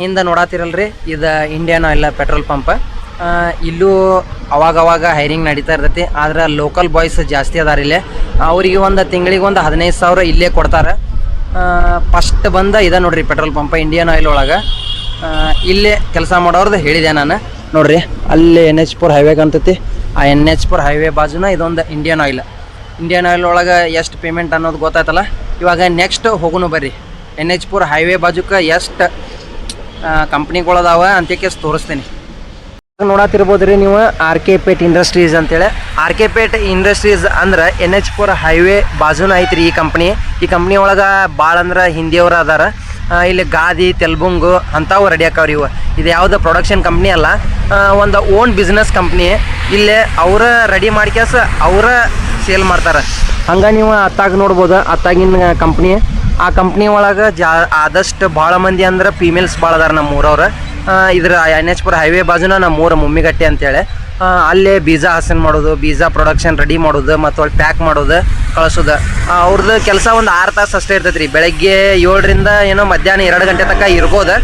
ಹಿಂದೆ ನೋಡತ್ತಿರಲ್ರಿ ಇದು Indian oil petrol pump ಇಲ್ಲೂ ಅವಾಗವಾಗ ಅವಾಗ ಹೈರಿಂಗ್ ನಡೀತಾ ಇರ್ತೈತಿ. ಆದ್ರೆ ಲೋಕಲ್ ಬಾಯ್ಸ್ ಜಾಸ್ತಿ ಅದಾರ ಇಲ್ಲೇ. ಅವರಿಗೆ ಒಂದು ತಿಂಗಳಿಗೆ ಒಂದು ಹದಿನೈದು ಸಾವಿರ ಇಲ್ಲೇ ಕೊಡ್ತಾರೆ. ಫಸ್ಟ್ ಬಂದ ಇದೆ ನೋಡ್ರಿ ಪೆಟ್ರೋಲ್ ಪಂಪ್ ಇಂಡಿಯನ್ ಆಯಿಲ್ ಒಳಗೆ. ಇಲ್ಲೇ ಕೆಲಸ ಮಾಡೋರ್ದು ಹೇಳಿದೆ ನಾನು. ನೋಡ್ರಿ, ಅಲ್ಲಿ ಎನ್ ಎಚ್ ಪುರ್ ಹೈವೇ ಅಂತೈತಿ ಆ ಎನ್ ಎಚ್ ಪುರ್ ಹೈವೇ ಬಾಜುನ ಇದೊಂದು ಇಂಡಿಯನ್ ಆಯಿಲ್ ಇಂಡಿಯನ್ ಆಯಿಲ್ ಒಳಗೆ ಎಷ್ಟು ಪೇಮೆಂಟ್ ಅನ್ನೋದು ಗೊತ್ತಾಯ್ತಲ್ಲ. ಇವಾಗ ನೆಕ್ಸ್ಟ್ ಹೋಗೋಣ ಬರ್ರಿ. ಎನ್ ಎಚ್ ಪುರ್ ಹೈವೇ ಬಾಜುಕ ಎಷ್ಟು ಕಂಪ್ನಿಗಳದಾವ ಅಂತೇಕೆ ತೋರಿಸ್ತೀನಿ. ನೋಡತ್ತಿರ್ಬೋದು ರೀ ನೀವು ಆರ್ ಕೆ ಪೇಟ್ ಇಂಡಸ್ಟ್ರೀಸ್ ಅಂತೇಳಿ. ಆರ್ ಕೆ ಪೇಟ್ ಇಂಡಸ್ಟ್ರೀಸ್ ಅಂದ್ರೆ ಎನ್ ಎಚ್ ಪುರ್ ಹೈವೇ ಬಾಜುನ ಐತ್ರಿ ಈ ಕಂಪ್ನಿ. ಈ ಕಂಪ್ನಿ ಒಳಗೆ ಭಾಳ ಅಂದ್ರೆ ಹಿಂದಿಯವ್ರು ಅದಾರ. ಇಲ್ಲಿ ಗಾದಿ ತೆಲ್ಬುಂಗು ಅಂಥವು ರೆಡಿ ಆಕಾವ್ರಿ ಇವು. ಇದು ಯಾವುದೋ ಪ್ರೊಡಕ್ಷನ್ ಕಂಪ್ನಿ ಅಲ್ಲ. ಒಂದು ಓನ್ ಬಿಸ್ನೆಸ್ ಕಂಪ್ನಿ ಇಲ್ಲೇ ಅವರ ರೆಡಿ ಮಾಡ್ಕ್ಯಾಸ ಅವರ ಸೇಲ್ ಮಾಡ್ತಾರೆ. ಹಂಗೆ ನೀವು ಅತ್ತಾಗ ನೋಡ್ಬೋದು. ಅತ್ತಾಗಿನ ಕಂಪ್ನಿ ಆ ಕಂಪ್ನಿ ಒಳಗೆ ಜಾ, ಆದಷ್ಟು ಭಾಳ ಮಂದಿ ಅಂದ್ರೆ ಫೀಮೇಲ್ಸ್ ಭಾಳ ಅದಾರ ನಮ್ಮ ಊರವ್ರು. ಇದ್ರ ಎನ್ ಎಚ್ ಪುರ ಹೈವೇ ಬಾಜುನ ನಮ್ಮ ಊರ ಮುಮ್ಮಿಗಟ್ಟೆ ಅಂತೇಳಿ. ಅಲ್ಲೇ ಬೀಜಾ ಹಸನ್ ಮಾಡೋದು, ಬೀಜಾ ಪ್ರೊಡಕ್ಷನ್ ರೆಡಿ ಮಾಡೋದು, ಮತ್ತು ಅಲ್ಲಿ ಪ್ಯಾಕ್ ಮಾಡೋದು, ಕಳಿಸೋದು. ಅವ್ರದ್ದು ಕೆಲಸ ಒಂದು ಆರು ತಾಸು ಅಷ್ಟೇ ಇರ್ತೈತೆ ರೀ ಬೆಳಗ್ಗೆ ಏಳರಿಂದ ಏನೋ ಮಧ್ಯಾಹ್ನ ಎರಡು ಗಂಟೆ ತನಕ ಇರ್ಬೋದು.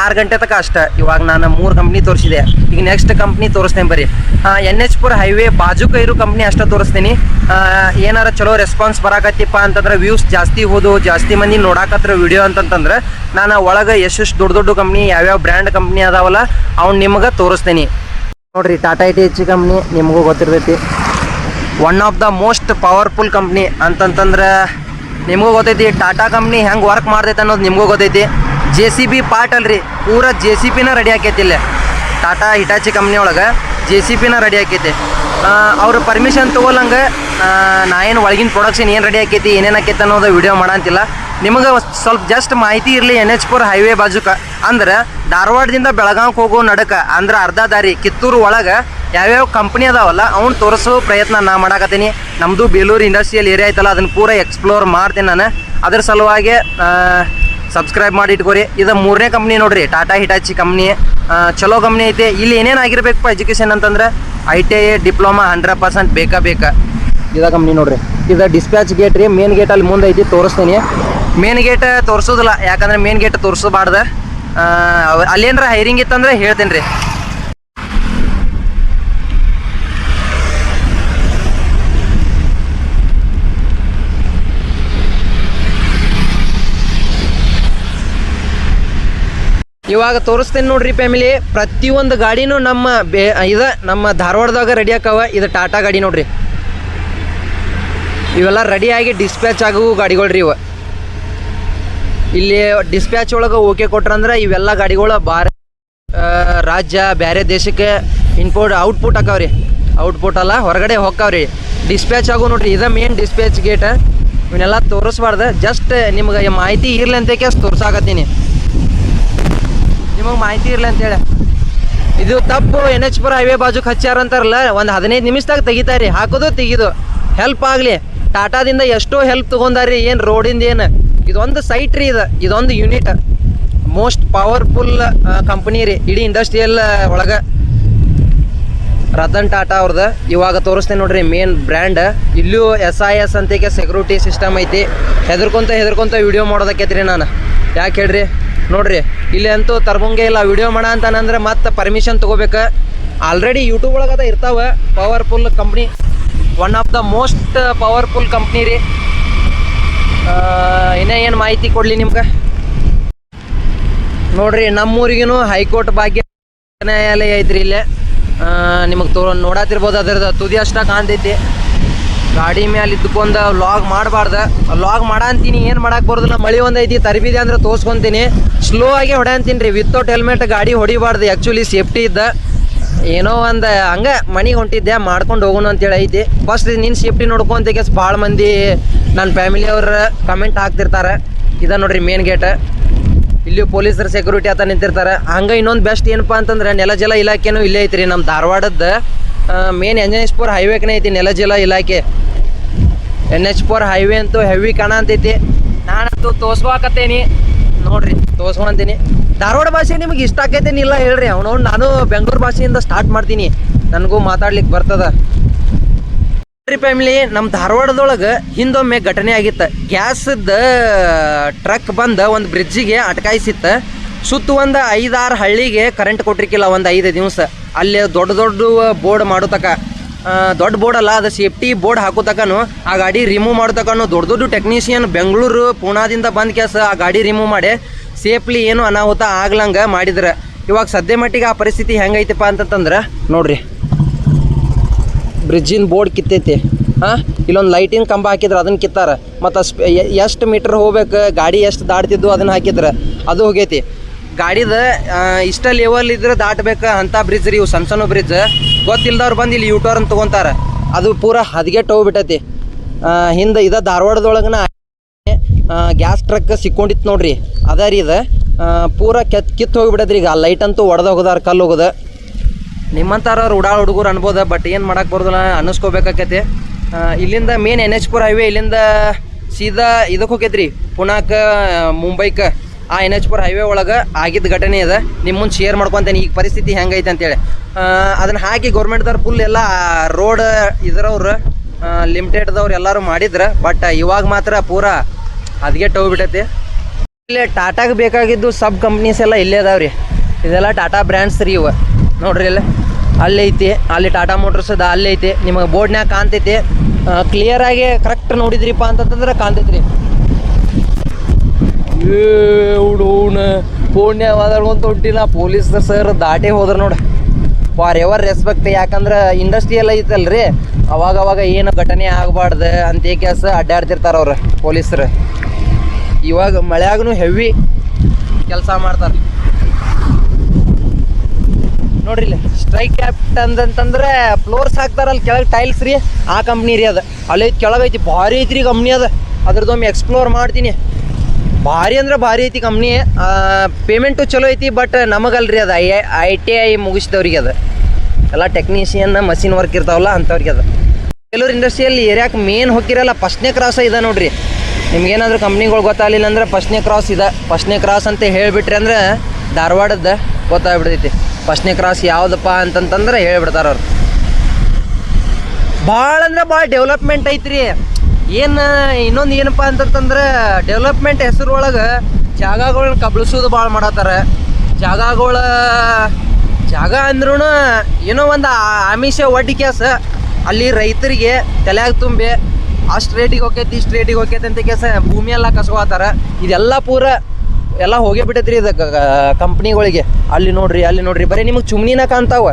ಆರು ಗಂಟೆ ತನಕ ಅಷ್ಟೇ. ಇವಾಗ ನಾನು ಮೂರು ಕಂಪ್ನಿ ತೋರಿಸಿದೆ. ಈಗ ನೆಕ್ಸ್ಟ್ ಕಂಪ್ನಿ ತೋರಿಸ್ತೇನೆ ಬರ್ರಿ ಎನ್ ಎಚ್ ಪುರ ಹೈವೇ ಬಾಜುಕ ಇರೋ ಕಂಪ್ನಿ ಅಷ್ಟೇ ತೋರಿಸ್ತೀನಿ. ಏನಾರ ಚಲೋ ರೆಸ್ಪಾನ್ಸ್ ಬರಾಕತ್ತಿಪ್ಪ ಅಂತಂದ್ರೆ ವ್ಯೂಸ್ ಜಾಸ್ತಿ ಹೋದು, ಜಾಸ್ತಿ ಮಂದಿ ನೋಡಾಕತ್ರ ವಿಡಿಯೋ ಅಂತಂತಂದ್ರೆ ನಾನು ಒಳಗೆ ಎಷ್ಟೆಷ್ಟು ದೊಡ್ಡ ದೊಡ್ಡ ಕಂಪ್ನಿ ಯಾವ್ಯಾವ ಬ್ರ್ಯಾಂಡ್ ಕಂಪ್ನಿ ಅದಾವಲ್ಲ, ಅವ್ನು ನಿಮಗೆ ತೋರಿಸ್ತೀನಿ. ನೋಡ್ರಿ Tata I T H company ನಿಮಗೂ ಗೊತ್ತಿರ್ತೈತಿ. One of the most powerful company ಅಂತಂತಂದ್ರೆ ನಿಮಗೂ ಗೊತ್ತೈತಿ ಟಾಟಾ ಕಂಪ್ನಿ ಹೆಂಗೆ ವರ್ಕ್ ಮಾಡ್ತೈತೆ ಅನ್ನೋದು ನಿಮಗೂ ಗೊತ್ತೈತಿ. ಜೆ ಸಿ ಬಿ ಪಾರ್ಟ್ ಅಲ್ರಿ, ಪೂರ ಜೆ ಸಿ ಪಿನ ರೆಡಿ ಆಕೈತಿ ಇಲ್ಲೇ. ಟಾಟಾ ಹಿಟಾಚಿ ಕಂಪ್ನಿ ಒಳಗೆ ಜೆ ಸಿ ಪಿನ ರೆಡಿ ಆಕೈತಿ. ಅವ್ರ ಪರ್ಮಿಷನ್ ತೊಗೊಲಂಗೆ ನಾ ಏನು ಒಳಗಿನ ಪ್ರೊಡಕ್ಷನ್ ಏನು ರೆಡಿ ಆಕೈತಿ, ಏನೇನು ಆಕೈತಿ ಅನ್ನೋದು ವಿಡಿಯೋ ಮಾಡಂತಿಲ್ಲ. ನಿಮಗೆ ಸ್ವಲ್ಪ ಜಸ್ಟ್ ಮಾಹಿತಿ ಇರಲಿ ಎನ್ ಎಚ್ ಪುರ್ ಹೈವೇ ಬಾಜುಕ. ಅಂದ್ರೆ ಧಾರವಾಡದಿಂದ ಬೆಳಗಾವಿಗೆ ಹೋಗೋ ನಡಕ ಅಂದ್ರೆ ಅರ್ಧ ದಾರಿ ಕಿತ್ತೂರು ಒಳಗೆ ಯಾವ್ಯಾವ ಕಂಪ್ನಿ ಅದಾವಲ್ಲ, ಅವ್ನು ತೋರಿಸೋ ಪ್ರಯತ್ನ ನಾ ಮಾಡಾಕತ್ತೀನಿ. ನಮ್ಮದು ಬೇಲೂರು ಇಂಡಸ್ಟ್ರಿಯಲ್ ಏರಿಯಾ ಐತಲ್ಲ ಅದನ್ನ ಪೂರ ಎಕ್ಸ್ಪ್ಲೋರ್ ಮಾಡ್ತೀನಿ ನಾನು. ಅದ್ರ ಸಲುವಾಗಿ ಸಬ್ಸ್ಕ್ರೈಬ್ ಮಾಡಿ ಇಟ್ಕೋರಿ. ಇದು ಮೂರನೇ ಕಂಪ್ನಿ ನೋಡ್ರಿ ಟಾಟಾ ಹಿಟಾಚಿ ಕಂಪ್ನಿ ಚಲೋ ಕಂಪ್ನಿ ಐತೆ. ಇಲ್ಲಿ ಏನೇನು ಆಗಿರ್ಬೇಕಪ್ಪ ಎಜುಕೇಷನ್ ಅಂತಂದ್ರೆ I T I diploma hundred percent ಬೇಕಾ ಬೇಕಾ. ಇದ ಕಂಪ್ನಿ ನೋಡ್ರಿ. ಇದು ಡಿಸ್ಪ್ಯಾಚ್ ಗೇಟ್ ರೀ ಮೇನ್ ಗೇಟ್ ಅಲ್ಲಿ ಮುಂದೆ ಐತಿ, ತೋರಿಸ್ತೀನಿ. ಮೇನ್ ಗೇಟ್ ತೋರಿಸೋದಿಲ್ಲ, ಯಾಕಂದ್ರೆ ಮೇನ್ ಗೇಟ್ ತೋರಿಸಬಾರ್ದು. ಅಲ್ಲೇನ್ರ ಹೈರಿಂಗ್ ಇತ್ತಂದ್ರೆ ಹೇಳ್ತೀನಿ ರೀ ಇವಾಗ ತೋರಿಸ್ತೇನೆ ನೋಡ್ರಿ ಫ್ಯಾಮಿಲಿ ಪ್ರತಿಯೊಂದು ಗಾಡಿನೂ ನಮ್ಮ ಬೇ ಇದ ನಮ್ಮ ಧಾರವಾಡದಾಗ ರೆಡಿ ಆಕವ ಇದು ಟಾಟಾ ಗಾಡಿ ನೋಡ್ರಿ. ಇವೆಲ್ಲ ರೆಡಿಯಾಗಿ ಡಿಸ್ಪ್ಯಾಚ್ ಆಗುವ ಗಾಡಿಗಳ್ರಿ ಇವ. ಇಲ್ಲಿ ಡಿಸ್ಪ್ಯಾಚ್ ಒಳಗೆ ಓಕೆ ಕೊಟ್ರಂದ್ರೆ ಇವೆಲ್ಲ ಗಾಡಿಗಳು ಬಾರ ರಾಜ್ಯ ಬೇರೆ ದೇಶಕ್ಕೆ ಇನ್ಪೋರ್ಟ್ ಔಟ್ಪುಟ್ ಹಾಕಾವ್ರಿ. ಔಟ್ಪುಟ್ ಅಲ್ಲ, ಹೊರಗಡೆ ಹೋಗ್ತಾವ್ರಿ ಡಿಸ್ಪ್ಯಾಚ್ ಆಗು ನೋಡ್ರಿ, ಇದ ಮೇನ್ ಡಿಸ್ಪ್ಯಾಚ್ ಗೇಟ್ ಇವನ್ನೆಲ್ಲ ತೋರಿಸ್ಬಾರ್ದು. ಜಸ್ಟ್ ನಿಮ್ಗೆ ಮಾಹಿತಿ ಇರಲಿ ಅಂತ ತೋರ್ಸಾಕತ್ತೀನಿ. ನಿಮಗೆ ಮಾಹಿತಿ ಇರಲಿ ಅಂತೇಳಿ ಇದು ತಪ್ಪು ಎನ್ ಎಚ್ ಪುರ ಹೈವೇ ಬಾಜುಕ್ ಹಚ್ಚಾರ ಅಂತಾರಲ್ಲ, ಒಂದು ಹದಿನೈದು ನಿಮಿಷದಾಗ ತೆಗಿತಾರಿ. ಹಾಕೋದು, ತೆಗಿದು. ಹೆಲ್ಪ್ ಆಗಲಿ. ಟಾಟಾದಿಂದ ಎಷ್ಟೋ ಹೆಲ್ಪ್ ತೊಗೊಂಡಾರಿ, ಏನು ರೋಡಿಂದ ಏನು ಇದೊಂದು ಸೈಟ್ ರೀ ಇದು. ಇದೊಂದು ಯೂನಿಟ್ ಮೋಸ್ಟ್ ಪವರ್ಫುಲ್ ಕಂಪ್ನಿ ರೀ. ಇಡೀ ಇಂಡಸ್ಟ್ರಿಯಲ್ ಒಳಗೆ. ರತನ್ ಟಾಟಾ ಅವ್ರದ್ದು ಇವಾಗ ತೋರಿಸ್ತೇನೆ ನೋಡ್ರಿ ಮೇನ್ ಬ್ರ್ಯಾಂಡ್ ಇಲ್ಲೂ ಎಸ್ ಐ ಎಸ್ ಅಂತೇಕೆ ಸೆಕ್ಯೂರಿಟಿ ಸಿಸ್ಟಮ್ ಐತಿ. ಹೆದರ್ಕೊಂತ ಹೆದರ್ಕೊಂತ ವಿಡಿಯೋ ಮಾಡೋದಕ್ಕೈತ್ರಿ ನಾನು. ಯಾಕೆ ಹೇಳ್ರಿ? ನೋಡ್ರಿ, ಇಲ್ಲಿ ಅಂತೂ ತರ್ಬಂಗೆ ಇಲ್ಲ. ವಿಡಿಯೋ ಮಾಡ ಅಂತಾನಂದ್ರೆ ಮತ್ತೆ ಪರ್ಮಿಷನ್ ತೊಗೋಬೇಕು. ಆಲ್ರೆಡಿ ಯೂಟ್ಯೂಬ್ ಒಳಗದ ಇರ್ತಾವ. Powerful company one of the most powerful company ರೀ. ಇನ್ನೇ ಏನು ಮಾಹಿತಿ ಕೊಡಲಿ ನಿಮ್ಗೆ? ನೋಡ್ರಿ ನಮ್ಮೂರಿಗೂ ಹೈಕೋರ್ಟ್ ಭಾಗ್ಯ ನ್ಯಾಯಾಲಯ ಐತ್ರಿ ಇಲ್ಲೇ. ನಿಮಗೆ ತೋ, ನೋಡತಿರ್ಬೋದು ಅದ್ರದ್ದು. ತುದಿ ಅಷ್ಟ ಕಾಣ್ತೈತಿ ಗಾಡಿ ಮೇಲೆ ಇದ್ಕೊಂಡು ಲಾಗ್ ಮಾಡಬಾರ್ದ. ಲಾಗ್ ಮಾಡಂತೀನಿ ಏನು ಮಾಡಕ್ಕೆ ಬರೋದಿಲ್ಲ. ಮಳೆ ಒಂದೈತಿ ತರಬಿದೆ ಅಂದ್ರೆ ತೋರಿಸ್ಕೊತೀನಿ ಸ್ಲೋ ಆಗಿ ಹೊಡ್ಯಾಂತೀನಿ ರೀ. ವಿತೌಟ್ ಹೆಲ್ಮೆಟ್ ಗಾಡಿ ಹೊಡಿಬಾರ್ದು. ಆ್ಯಕ್ಚುಲಿ ಸೇಫ್ಟಿ ಇದ್ದ. ಏನೋ ಒಂದು ಹಂಗೆ ಮನೆಗೆ ಹೊಂಟಿದ್ದೆ, ಮಾಡ್ಕೊಂಡು ಹೋಗೋಣ ಅಂತೇಳಿ ಐತಿ. ಫಸ್ಟ್ ನಿನ್ನ ಸೇಫ್ಟಿ ನೋಡ್ಕೊಂತ ಕೆಸ್ ಭಾಳ ಮಂದಿ ನನ್ನ ಫ್ಯಾಮಿಲಿಯವ್ರ ಕಮೆಂಟ್ ಹಾಕ್ತಿರ್ತಾರೆ. ಇದ ನೋಡ್ರಿ ಮೇನ್ ಗೇಟ್ ಇಲ್ಲಿ ಪೊಲೀಸರ ಸೆಕ್ಯೂರಿಟಿ ಆತ ನಿಂತಿರ್ತಾರೆ. ಹಂಗೆ ಇನ್ನೊಂದು ಬೆಸ್ಟ್ ಏನಪ್ಪ ಅಂತಂದ್ರೆ ನೆಲ ಜಲ ಇಲಾಖೆನೂ ಇಲ್ಲೇ ಐತ್ರಿ ನಮ್ಮ ಧಾರವಾಡದ ಮೇನ್ ಎನ್ ಎಚ್ ಪುರ್ ಹೈವೇಕನೇ ಐತಿ ನೆಲ ಜಲ ಇಲಾಖೆ. ಎನ್ ಎಚ್ ಪುರ್ ಹೈವೇ ಅಂತೂ ಹೆವಿ ಕಾಣಂತೈತಿ ನಾನಂತೂ ತೋರ್ಸ್ವಾಕತ್ತೇನಿ ನೋಡ್ರಿ ತೋರ್ಸ್ಕೊಂತೀನಿ ಧಾರವಾಡ ಭಾಷೆ ನಿಮ್ಗೆ ಇಷ್ಟ ಆಕೈತೇನಿ ಇಲ್ಲ ಹೇಳ್ರಿ. ಅವನು ನಾನು ಬೆಂಗಳೂರು ಭಾಷೆಯಿಂದ ಸ್ಟಾರ್ಟ್ ಮಾಡ್ತೀನಿ. ನನಗೂ ಮಾತಾಡ್ಲಿಕ್ಕೆ ಬರ್ತದ. ನೋಡ್ರಿ ಫ್ಯಾಮಿಲಿ ನಮ್ಮ ಧಾರವಾಡದೊಳಗೆ ಹಿಂದೊಮ್ಮೆ ಘಟನೆ ಆಗಿತ್ತು. ಗ್ಯಾಸದ ಟ್ರಕ್ ಬಂದು ಒಂದು ಬ್ರಿಡ್ಜಿಗೆ ಅಟಕಾಯಿಸಿತ್ತು. ಸುತ್ತ ಒಂದು ಐದಾರು ಹಳ್ಳಿಗೆ ಕರೆಂಟ್ ಕೊಟ್ಟಿರ್ಕಿಲ್ಲ ಒಂದು ಐದು ದಿವಸ. ಅಲ್ಲಿ ದೊಡ್ಡ ದೊಡ್ಡ ಬೋರ್ಡ್ ಮಾಡೋ ತಕ ಆ, ದೊಡ್ಡ ಬೋರ್ಡ್ ಅಲ್ಲ, ಅದು ಸೇಫ್ಟಿ ಬೋರ್ಡ್ ಹಾಕೋ ತಕನು ಆ ಗಾಡಿ ರಿಮೂವ್ ಮಾಡೋ ತಕನು ದೊಡ್ಡ ದೊಡ್ಡ ಟೆಕ್ನಿಷಿಯನ್ ಬೆಂಗಳೂರು, ಪೂನಾದಿಂದ ಬಂದ ಕೆಲಸ ಆ ಗಾಡಿ ರಿಮೂವ್ ಮಾಡಿ ಸೇಫ್ಲಿ ಏನು ಅನಾಹುತ ಆಗ್ಲಂಗೆ ಮಾಡಿದ್ರೆ. ಇವಾಗ ಸದ್ಯ ಮಟ್ಟಿಗೆ ಆ ಪರಿಸ್ಥಿತಿ ಹೆಂಗೈತಪ್ಪ ಅಂತಂದ್ರೆ ನೋಡ್ರಿ. ಬ್ರಿಡ್ಜಿನ ಬೋರ್ಡ್ ಕಿತ್ತೈತಿ. ಹಾಂ? ಇಲ್ಲೊಂದು ಲೈಟಿನ ಕಂಬ ಹಾಕಿದ್ರೆ ಅದನ್ನ ಕಿತ್ತಾರ. ಮತ್ತು ಎಷ್ಟು ಮೀಟ್ರ್ ಹೋಗ್ಬೇಕು, ಗಾಡಿ ಎಷ್ಟು ದಾಡ್ತಿದ್ದು ಅದನ್ನ ಹಾಕಿದ್ರೆ. ಅದು ಹೋಗೈತಿ. ಗಾಡಿದ ಇಷ್ಟ ಲೆವೆಲ್ ಇದ್ರೆ ದಾಟ್ಬೇಕು ಅಂಥ ಬ್ರಿಡ್ಜ್ ರೀ, ಇವು ಸಣ್ಣ ಸಣ್ಣ ಬ್ರಿಡ್ಜ್ ಗೊತ್ತಿಲ್ದವ್ರು ಬಂದು ಇಲ್ಲಿ ಯೂಟರ್ನ್ ತೊಗೊಂತಾರೆ. ಅದು ಪೂರ ಹದಗೆಟ್ಟು ಹೋಗ್ಬಿಟ್ಟೈತಿ. ಹಿಂದೆ ಇದ ಧಾರವಾಡದೊಳಗನ ಗ್ಯಾಸ್ ಟ್ರಕ್ ಸಿಕ್ಕೊಂಡಿತ್ತು ನೋಡ್ರಿ. ಅದ ರೀ ಇದು. ಪೂರ ಕೆತ್ ಕಿತ್ತು ಹೋಗ್ಬಿಟ್ಟೈತ್ರಿ ಈಗ. ಆ ಲೈಟ್ ಅಂತೂ ಒಡೆದು ಹೋಗದಾರ, ಕಲ್ಲು ಹೋಗದ. ನಿಮ್ಮಂಥವ್ರು ಉಡಾಳ ಹುಡುಗರು ಅನ್ಬೋದು ಬಟ್ ಏನು ಮಾಡಕ್ಕೆ ಬರೋದಿಲ್ಲ ಅನ್ನಿಸ್ಕೋಬೇಕಾಕೈತಿ ಇಲ್ಲಿಂದ main N H four highway ಇಲ್ಲಿಂದ ಸೀದಾ ಇದಕ್ಕೆ ಹೋಗೈತ್ರಿ ಪುಣಾಕ ಮುಂಬೈಕ. ಆ ಎನ್ ಎಚ್ ಪುರ್ ಹೈವೇ ಒಳಗೆ ಆಗಿದ್ದ ಘಟನೆ ಇದೆ ನಿಮ್ಮ ಮುಂದೆ ಶೇರ್ ಮಾಡ್ಕೊಂತೇನೆ, ಈಗ ಪರಿಸ್ಥಿತಿ ಹೆಂಗೈತೆ ಅಂತೇಳಿ. ಅದನ್ನು ಹಾಕಿ ಗೌರ್ಮೆಂಟ್ದವ್ರು ಫುಲ್ ಎಲ್ಲ ರೋಡ್ ಇದ್ರವ್ರು ಲಿಮಿಟೆಡ್ದವ್ರು ಎಲ್ಲರೂ ಮಾಡಿದ್ರು ಬಟ್ ಇವಾಗ ಮಾತ್ರ ಪೂರಾ ಹದಗೆಟ್ಟು ಹೋಗ್ಬಿಟ್ಟೈತಿ ಇಲ್ಲಿ ಟಾಟಾಗೆ ಬೇಕಾಗಿದ್ದು ಸಬ್ ಕಂಪ್ನೀಸ್ ಎಲ್ಲ ಇಲ್ಲೇ ಅದಾವ್ರಿ ಇದೆಲ್ಲ ಟಾಟಾ ಬ್ರ್ಯಾಂಡ್ಸ್ ರೀ ಇವು. ನೋಡ್ರಿ ಇಲ್ಲ. ಅಲ್ಲಿ ಐತಿ, ಅಲ್ಲಿ ಟಾಟಾ ಮೋಟರ್ಸ್ ಅದ, ಅಲ್ಲಿ ಐತಿ. ನಿಮಗೆ ಬೋರ್ಡ್ನ್ಯಾಗ ಕಾಣ್ತೈತಿ. ಕ್ಲಿಯರ್ ಆಗಿ ಕರೆಕ್ಟ್ ನೋಡಿದ್ರಿಪ್ಪ ಅಂತಂತಂದ್ರೆ ಕಾಣ್ತೈತ್ರಿ. ಹುಡುಗನ ಫೋನ್ಯಾಗ ಮಾತಾಡ್ಕೊಂತ ಹೊಂಟಿಲ್ಲ ಪೊಲೀಸ್ ಸರ್ ದಾಟಿ ಹೋದ್ರ ನೋಡಿ. ಫಾರ್ ಎವರ್ ರೆಸ್ಪೆಕ್ಟ್ ಯಾಕಂದ್ರೆ ಇಂಡಸ್ಟ್ರಿ ಎಲ್ಲ ಐತಲ್ರಿ. ಅವಾಗ ಅವಾಗ ಏನು ಘಟನೆ ಆಗಬಾರ್ದು ಅಂತ ಕೆಲಸ ಅಡ್ಡಾಡ್ತಿರ್ತಾರೆ ಅವ್ರು ಪೊಲೀಸರು. ಇವಾಗ ಮಳೆಯಾಗೂ ಹೆವಿ ಕೆಲಸ ಮಾಡ್ತಾರೆ. ನೋಡ್ರಿ ಸ್ಟ್ರೈಕ್ ಕ್ಯಾಪ್ಟ್ ಅಂದಂತಂದ್ರೆ ಫ್ಲೋರ್ಸ್ ಹಾಕ್ತಾರಲ್ಲ ಕೆಳಗೆ ಟೈಲ್ಸ್ ರೀ, ಆ ಕಂಪ್ನಿ ರೀ ಅದು. ಅಲ್ಲಿ ಕೆಳಗೆ ಐತಿ, ಭಾರಿ ಐತಿ ರೀ ಕಂಪ್ನಿ ಅದು. ಅದ್ರದ್ದೊಮ್ಮೆ ಎಕ್ಸ್ಪ್ಲೋರ್ ಮಾಡ್ತೀನಿ. ಭಾರಿ ಅಂದ್ರೆ ಭಾರಿ ಐತಿ ಕಂಪ್ನಿ ಪೇಮೆಂಟು ಚಲೋ ಐತಿ ಬಟ್ ನಮಗಲ್ರಿ ಅದು ಐ ಐ ಟಿ ಐ ಮುಗಿಸಿದವ್ರಿಗೆ ಅದು. ಎಲ್ಲ ಟೆಕ್ನಿಷಿಯನ್ ಮಷಿನ್ ವರ್ಕ್ ಇರ್ತಾವಲ್ಲ ಅಂಥವ್ರಿಗೆ ಅದು. ಕೆಲವ್ರು ಇಂಡಸ್ಟ್ರಿಯಲ್ಲಿ ಏರಿಯಾಕ್ಕೆ ಮೇನ್ ಹೋಗಿರಲ್ಲ ಫಸ್ಟ್ನೇ ಕ್ರಾಸ ಇದೆ ನೋಡ್ರಿ. ನಿಮ್ಗೇನಾದ್ರೂ ಕಂಪ್ನಿಗಳು ಗೊತ್ತಾಗಲಿಲ್ಲ ಅಂದ್ರೆ ಫಸ್ಟ್ನೇ ಕ್ರಾಸ್ ಇದೆ. ಫಸ್ಟ್ನೇ ಕ್ರಾಸ್ ಅಂತ ಹೇಳಿಬಿಟ್ರಿ ಅಂದ್ರೆ ಧಾರವಾಡದ ಗೊತ್ತಾಗ್ಬಿಡ್ತೈತಿ. ಫಸ್ಟ್ನೇ ಕ್ರಾಸ್ ಯಾವುದಪ್ಪ ಅಂತಂತಂದ್ರೆ ಹೇಳ್ಬಿಡ್ತಾರ ಅವ್ರು. ಭಾಳ ಅಂದ್ರೆ ಭಾಳ ಡೆವಲಪ್ಮೆಂಟ್ ಐತ್ರಿ. ಏನು, ಇನ್ನೊಂದು ಏನಪ್ಪ ಅಂತಂದ್ರೆ ಡೆವಲಪ್ಮೆಂಟ್ ಹೆಸರೊಳಗೆ ಜಾಗಗಳನ್ನ ಕಬಳಿಸೋದು ಭಾಳ ಮಾಡತ್ತಾರ. ಜಾಗಗಳ, ಜಾಗ ಅಂದ್ರೂ ಏನೋ ಒಂದು ಆಮಿಷ ಒಡ್ಡಿ ಕ್ಯಾಸ ಅಲ್ಲಿ ರೈತರಿಗೆ ತಲೆಯಾಗ ತುಂಬಿ ಅಷ್ಟು ರೇಟಿಗೆ ಹೋಗ್ಯೈತಿ ಇಷ್ಟು ರೇಟಿಗೆ ಹೋಗ್ಯೈತಿ ಅಂತ ಕೇಸ ಭೂಮಿ ಎಲ್ಲ ಇದೆಲ್ಲ ಪೂರ ಎಲ್ಲ ಹೋಗೇ ಬಿಟ್ಟೈತ್ರಿ ಇದು ಕಂಪ್ನಿಗಳಿಗೆ ಅಲ್ಲಿ ನೋಡ್ರಿ ಅಲ್ಲಿ ನೋಡ್ರಿ. ಬರೀ ನಿಮಗೆ ಚುಮ್ನಿನ ಕಾಣ್ತಾವ.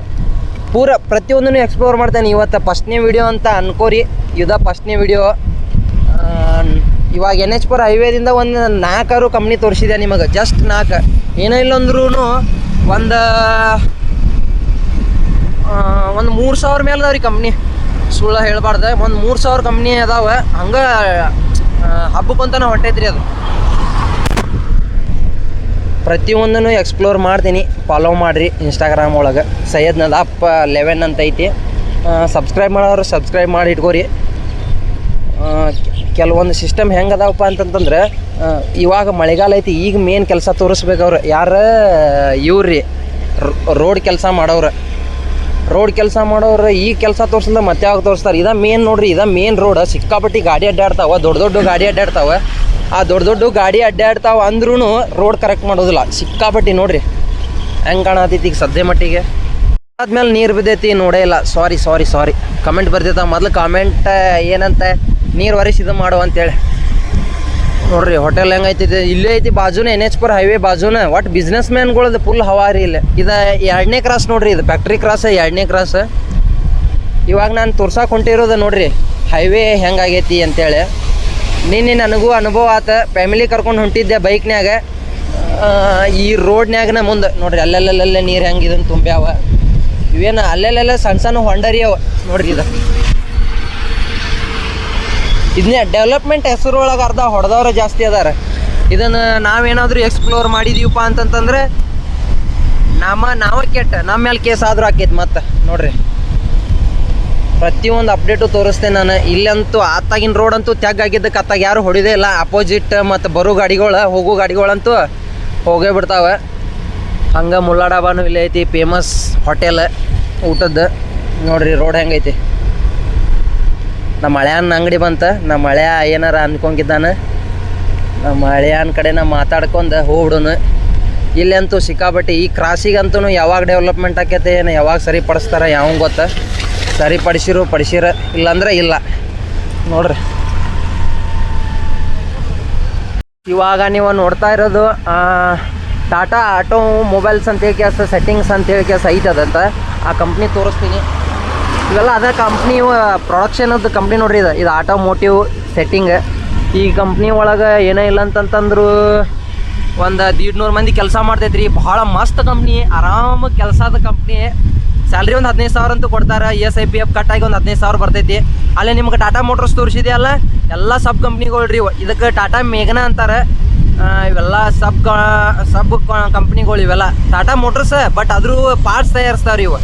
ಪೂರ ಪ್ರತಿಯೊಂದನ್ನು ಎಕ್ಸ್ಪ್ಲೋರ್ ಮಾಡ್ತೇನೆ ಇವತ್ತು ಫಸ್ಟ್ನೇ ವಿಡಿಯೋ ಅಂತ ಅನ್ಕೋರಿ. ಇದ ಫಸ್ಟ್ನೇ ವಿಡಿಯೋ ಇವಾಗ ಎನ್ ಎಚ್ ಪರ್ ಹೈವೇದಿಂದ ಒಂದು ನಾಲ್ಕಾರು ಕಂಪ್ನಿ ತೋರಿಸಿದೆ ನಿಮಗೆ. ಜಸ್ಟ್ ನಾಲ್ಕು. ಏನೋ ಇಲ್ಲಂದ್ರೂ ಒಂದು ಒಂದು ಮೂರು ಸಾವಿರ ಮೇಲೆ ಅದಾವ ರೀ ಕಂಪ್ನಿ ಸುಳ್ಳು ಹೇಳ್ಬಾರ್ದು. ಒಂದು ಮೂರು ಸಾವಿರ ಕಂಪ್ನಿ ಅದಾವೆ. ಹಂಗೆ ಹಬ್ಬಕ್ಕಂತನ ಹೊಂಟೈತ್ರಿ ಅದು. ಪ್ರತಿಯೊಂದನ್ನು ಎಕ್ಸ್ಪ್ಲೋರ್ ಮಾಡ್ತೀನಿ. ಫಾಲೋ ಮಾಡಿರಿ ಇನ್ಸ್ಟಾಗ್ರಾಮ್ ಒಳಗೆ. ಸೈಯದ್ ನದಾಪ್ ಲೆವೆನ್ ಅಂತ ಐತಿ. ಸಬ್ಸ್ಕ್ರೈಬ್ ಮಾಡೋರು ಸಬ್ಸ್ಕ್ರೈಬ್ ಮಾಡಿ ಇಟ್ಕೋರಿ. ಕೆಲವೊಂದು ಸಿಸ್ಟಮ್ ಹೆಂಗೆ ಅದಾವಪ್ಪ ಅಂತಂತಂದ್ರೆ ಇವಾಗ ಮಳೆಗಾಲ ಐತಿ, ಈಗ ಮೇನ್ ಕೆಲಸ ತೋರಿಸ್ಬೇಕು ಅವ್ರು. ಯಾರ, ಇವ್ರಿ ರೋಡ್ ಕೆಲಸ ಮಾಡೋರು ರೋಡ್ ಕೆಲಸ ಮಾಡೋರು ಈ ಕೆಲಸ ತೋರಿಸಿಲ್ಲ ಮತ್ತೆ ಯಾವಾಗ ತೋರಿಸ್ತಾರೆ? ಇದ ಮೇನ್ ನೋಡ್ರಿ, ಇದ ಮೇನ್ ರೋಡ್ ಸಿಕ್ಕಾಪಟ್ಟಿ ಗಾಡಿ ಅಡ್ಡಾಡ್ತಾವ, ದೊಡ್ಡ ದೊಡ್ಡ ಗಾಡಿ ಅಡ್ಡಾಡ್ತಾವ. ಆ ದೊಡ್ಡ ದೊಡ್ಡ ಗಾಡಿ ಅಡ್ಡಾಡ್ತಾವ ಅಂದ್ರೂ ರೋಡ್ ಕರೆಕ್ಟ್ ಮಾಡೋದಿಲ್ಲ. ಸಿಕ್ಕಾಪಟ್ಟಿ ನೋಡ್ರಿ. ಹೆಂಗೆ ಕಾಣತೈತಿ ಈಗ ಸದ್ಯ ಮಟ್ಟಿಗೆ ಆದ್ಮೇಲೆ ನೀರು ಬಿದ್ದೈತಿ, ನೋಡೇ ಇಲ್ಲ. ಸಾರಿ ಸಾರಿ ಸಾರಿ ಕಮೆಂಟ್ ಬರ್ತಿತ್ತ ಮೊದ್ಲು ಕಾಮೆಂಟ್ ಏನಂತ? ನೀರು ಒರೆಸಿದ ಮಾಡು ಅಂತೇಳಿ. ನೋಡ್ರಿ ಹೋಟೆಲ್ ಹೆಂಗೈತಿ ಇದು? ಇಲ್ಲೇ ಐತಿ, ಬಾಜುನ ಎನ್ ಎಚ್ ಪರ್ ಹೈವೇ ಬಾಜುನ. ಒಟ್ಟು ಬಿಸ್ನೆಸ್ ಮ್ಯಾನ್ಗಳದ್ದು ಫುಲ್ ಹವಾರಿ ಇಲ್ಲ. ಇದು ಎರಡನೇ ಕ್ರಾಸ್ ನೋಡ್ರಿ, ಇದು ಫ್ಯಾಕ್ಟ್ರಿ ಕ್ರಾಸ್ ಎರಡನೇ ಕ್ರಾಸ್ ಇವಾಗ ನಾನು ತೋರ್ಸಕ್ಕೆ ಹೊಂಟಿರೋದು ನೋಡ್ರಿ ಹೈವೇ ಹೆಂಗಾಗೈತಿ ಅಂತೇಳಿ. ನಿನ್ನೆ ನನಗೂ ಅನುಭವ ಆತ. ಫ್ಯಾಮಿಲಿ ಕರ್ಕೊಂಡು ಹೊಂಟಿದ್ದೆ ಬೈಕ್ನ್ಯಾಗ ಈ ರೋಡ್ನ್ಯಾಗನ ಮುಂದೆ. ನೋಡ್ರಿ ಅಲ್ಲಲ್ಲಲ್ಲೇ ನೀರು ಹೆಂಗೆ ಇದನ್ನು ತುಂಬ್ಯಾವ. ಇವೇನು ಅಲ್ಲೆಲ್ಲೆಲ್ಲ ಸಣ್ಣ ಸಣ್ಣ ಹೊಂಡರಿ ಅವ. ನೋಡ್ರಿ ಇದು. ಇದನ್ನೇ ಡೆವಲಪ್ಮೆಂಟ್ ಹೆಸರೊಳಗೆ ಅರ್ಧ ಹೊಡೆದವ್ರ ಜಾಸ್ತಿ ಅದಾರ. ಇದನ್ನು ನಾವೇನಾದರೂ ಎಕ್ಸ್ಪ್ಲೋರ್ ಮಾಡಿದೀವಪ್ಪ ಅಂತಂತಂದ್ರೆ ನಮ್ಮ ನಾವ ಕೆಟ್ಟ, ನಮ್ಮ ಮೇಲೆ ಕೇಸ್ ಆದ್ರೂ ಹಾಕೈತೆ ಮತ್ತೆ. ನೋಡ್ರಿ. ಪ್ರತಿಯೊಂದು ಅಪ್ಡೇಟು ತೋರಿಸ್ತೇನೆ ನಾನು. ಇಲ್ಲಂತೂ ಆತಾಗಿನ ರೋಡ್ ಅಂತೂ ತೆಗ್ಗಾಗಿದ್ದಕ್ಕೆ ಅತ್ತಾಗ ಯಾರು ಹೊಡಿದೇ ಇಲ್ಲ. ಅಪೋಸಿಟ್ ಮತ್ತು ಬರೋ ಗಾಡಿಗಳು, ಹೋಗೋ ಗಾಡಿಗಳಂತೂ ಹೋಗೇ ಬಿಡ್ತಾವೆ. ಹಂಗೆ ಮುಲ್ಲಾ ಡಾಬಾನು ಇಲ್ಲೇ ಐತಿ ಫೇಮಸ್ ಹೋಟೆಲ್ ಊಟದ ನೋಡ್ರಿ ರೋಡ್ ಹೆಂಗೈತಿ ನಮ್ಮ ಹಳೆಯನ್ನ ಅಂಗಡಿ ಬಂತ, ನಮ್ಮ ಹಳೆಯ ಏನಾರ ಅಂದ್ಕೊಂಡಿದ್ದಾನೆ ನಮ್ಮ ಹಳೆಯನ ಕಡೆ ನಾ ಮಾತಾಡ್ಕೊಂಡು ಹೋಗ್ಬಿಡೋನು. ಇಲ್ಲಂತೂ ಸಿಕ್ಕಾಪಟ್ಟೆ, ಈ ಕ್ರಾಸಿಗಂತೂ ಯಾವಾಗ ಡೆವಲಪ್ಮೆಂಟ್ ಆಕೈತೆ, ಏನು ಯಾವಾಗ ಸರಿಪಡಿಸ್ತಾರೆ ಯಾವ ಗೊತ್ತ. ಸರಿಪಡಿಸಿರು, ಪಡಿಸಿರ, ಇಲ್ಲಾಂದ್ರೆ ಇಲ್ಲ. ನೋಡ್ರಿ. ಇವಾಗ ನೀವು ನೋಡ್ತಾ ಇರೋದು ಟಾಟಾ ಆಟೋ ಮೊಬೈಲ್ಸ್ ಅಂತ ಹೇಳಿ ಕೆಲಸ ಸೆಟ್ಟಿಂಗ್ಸ್ ಅಂತ ಹೇಳಿ ಕೆಲಸ ಐತದಂತ ಆ ಕಂಪ್ನಿ ತೋರಿಸ್ತೀನಿ. ಇವೆಲ್ಲ ಅದೇ ಕಂಪ್ನಿ ಪ್ರೊಡಕ್ಷನದ್ದು ಕಂಪ್ನಿ ನೋಡ್ರಿ ಇದು. ಇದು ಆಟೋಮೋಟಿವ್ ಸೆಟ್ಟಿಂಗ್ ಈ ಕಂಪ್ನಿ ಒಳಗೆ ಏನೇ ಇಲ್ಲ ಅಂತಂತಂದ್ರು ಒಂದು ದೀಡ್ನೂರು ಮಂದಿ ಕೆಲಸ ಮಾಡ್ತೈತ್ರಿ. ಭಾಳ ಮಸ್ತ್ ಕಂಪ್ನಿ ಆರಾಮ ಕೆಲಸದ ಕಂಪ್ನಿ ಸ್ಯಾಲ್ರಿ ಒಂದು ಹದಿನೈದು ಸಾವಿರ ಅಂತೂ ಕೊಡ್ತಾರೆ. ಎಸ್ ಐ ಪಿ ಎಫ್ ಕಟ್ಟಾಗಿ ಒಂದು ಹದಿನೈದು ಸಾವಿರ ಬರ್ತೈತಿ. ಅಲ್ಲೇ ನಿಮ್ಗೆ ಟಾಟಾ ಮೋಟರ್ಸ್ ತೋರಿಸಿದೆಯಲ್ಲ, ಎಲ್ಲ ಸಬ್ ಕಂಪ್ನಿಗಳು ರೀ ಇದಕ್ಕೆ ಟಾಟಾ ಮೇಘನಾ ಅಂತಾರೆ. ಇವೆಲ್ಲ ಸಬ್ ಸಬ್ ಕಂಪ್ನಿಗಳು ಇವೆಲ್ಲ. ಟಾಟಾ ಮೋಟರ್ಸ್ ಬಟ್ ಅದ್ರ ಪಾರ್ಟ್ಸ್ ತಯಾರಿಸ್ತಾವ್ರಿ ಇವು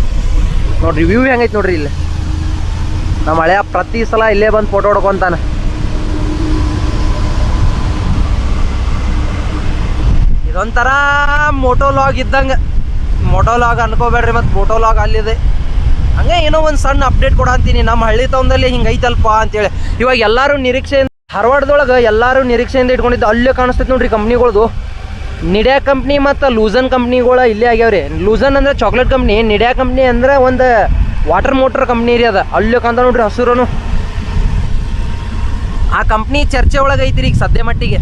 ನೋಡ್ರಿ ವ್ಯೂ ಹೆಂಗೈತೆ ನೋಡ್ರಿ ಇಲ್ಲಿ. ನಮ್ಮ ಹಳೆಯ ಪ್ರತಿ ಸಲ ಇಲ್ಲೇ ಬಂದು ಫೋಟೋ ಹೊಡ್ಕೊಂತಾನ. ಇದೊಂಥರ ಮೋಟೋ ಲಾಗ್ ಇದ್ದಂಗೆ. ಮೋಟೋ ಲಾಗ್ ಅನ್ಕೋಬೇಡ್ರಿ ಮತ್ತು ಮೋಟೋ ಲಾಗ್ ಅಲ್ಲಿದೆ. ಹಂಗೆ ಏನೋ ಒಂದು ಸಣ್ಣ ಅಪ್ಡೇಟ್ ಕೊಡ ಅಂತೀನಿ ನಮ್ಮ ಹಳ್ಳಿ ತೌನ್ದಲ್ಲಿ ಹಿಂಗೈತಲ್ಪ ಅಂತೇಳಿ. ಇವಾಗ ಎಲ್ಲರೂ ನಿರೀಕ್ಷೆ ಧಾರವಾಡದೊಳಗೆ ಎಲ್ಲರೂ ನಿರೀಕ್ಷೆಯಿಂದ ಇಟ್ಕೊಂಡಿದ್ದು ಅಲ್ಲೇ ಕಾಣಿಸ್ತೈತೆ ನೋಡ್ರಿ ಕಂಪ್ನಿಗಳದು ನಿಡ್ಯಾ ಕಂಪ್ನಿ ಮತ್ತು ಲೂಸನ್ ಕಂಪ್ನಿಗಳು ಇಲ್ಲೇ ಆಗ್ಯಾವ್ರಿ. ಲೂಸನ್ ಅಂದ್ರೆ ಚಾಕ್ಲೇಟ್ ಕಂಪ್ನಿ ನಿಡ್ಯಾ ಕಂಪ್ನಿ ಅಂದ್ರೆ ಒಂದು ವಾಟರ್ ಮೋಟರ್ ಕಂಪ್ನಿ ರೀ ಅದ. ಅಲ್ಲೇ ಕಾಂತ ನೋಡ್ರಿ ಹಸುರನು. ಆ ಕಂಪ್ನಿ ಚರ್ಚೆ ಒಳಗೆ ಐತ್ರಿ ಈಗ ಸದ್ಯ ಮಟ್ಟಿಗೆ.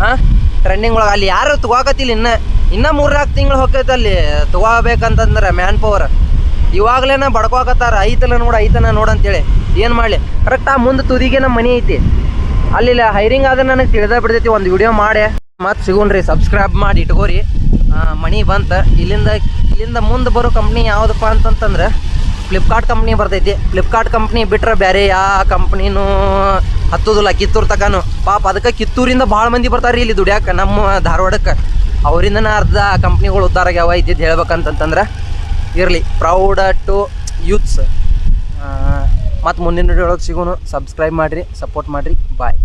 ಹಾಂ ಟ್ರೆಂಡಿಂಗ್ ಒಳಗೆ. ಅಲ್ಲಿ ಯಾರು ತಗೋಕತ್ತಿಲ್ಲ ಇನ್ನ. ಇನ್ನ ಮೂರ್ನಾಲ್ಕು ತಿಂಗಳು ಹೋಗೈತೆ ಅಲ್ಲಿ. ತಗೋಬೇಕಂತಂದ್ರೆ ಮ್ಯಾನ್ ಪವರ್ ಇವಾಗಲೇನ ಬಡ್ಕೋಕತ್ತಾರ. ಐತಲ್ಲ ನೋಡು, ಐತನ ನೋಡಂತೇಳಿ ಏನು ಮಾಡಲಿ? ಕರೆಕ್ಟ್ ಆ, ಮುಂದೆ ತುದಿಗೆ ನಮ್ಮ ಮನೆ ಐತಿ. ಅಲ್ಲಿ ಹೈರಿಂಗ್ ಆದ್ರೆ ನನಗೆ ತಿಳಿದ ಬಿಡ್ತೈತಿ, ಒಂದು ವಿಡಿಯೋ ಮಾಡಿ. ಮತ್ತೆ ಸಿಗೋಣ್ರಿ ಸಬ್ಸ್ಕ್ರೈಬ್ ಮಾಡಿ ಇಟ್ಕೋರಿ. ಮಣಿ ಬಂತ. ಇಲ್ಲಿಂದ ಇಲ್ಲಿಂದ ಮುಂದೆ ಬರೋ ಕಂಪ್ನಿ ಯಾವುದಪ್ಪ ಅಂತಂತಂದ್ರೆ ಫ್ಲಿಪ್ಕಾರ್ಟ್ ಕಂಪ್ನಿ ಬರ್ತೈತಿ. ಫ್ಲಿಪ್ಕಾರ್ಟ್ ಕಂಪ್ನಿ ಬಿಟ್ರೆ ಬೇರೆ ಯಾವ ಕಂಪ್ನಿನೂ ಹತ್ತೋದಿಲ್ಲ, ಕಿತ್ತೂರು ತಕನು. ಪಾಪ ಅದಕ್ಕೆ ಕಿತ್ತೂರಿಂದ ಭಾಳ ಮಂದಿ ಬರ್ತಾರೆ ಇಲ್ಲಿ ದುಡಿಯಾಕ, ನಮ್ಮ ಧಾರವಾಡಕ್ಕೆ. ಅವರಿಂದನೇ ಅರ್ಧ ಕಂಪ್ನಿಗಳು ಉದ್ದಾರಾಗ್ಯಾವ ಇದ್ದಿದ್ದು ಹೇಳ್ಬೇಕಂತಂತಂದ್ರೆ, ಇರಲಿ. ಪ್ರೌಡ್ ಟು ಯೂತ್ಸ್ ಮತ್ತು ಮುಂದಿನ ವಿಡಿಯೋ ಒಳಗೆ ಸಿಗೋನು. ಸಬ್ಸ್ಕ್ರೈಬ್ ಮಾಡಿರಿ ಸಪೋರ್ಟ್ ಮಾಡಿರಿ. ಬಾಯ್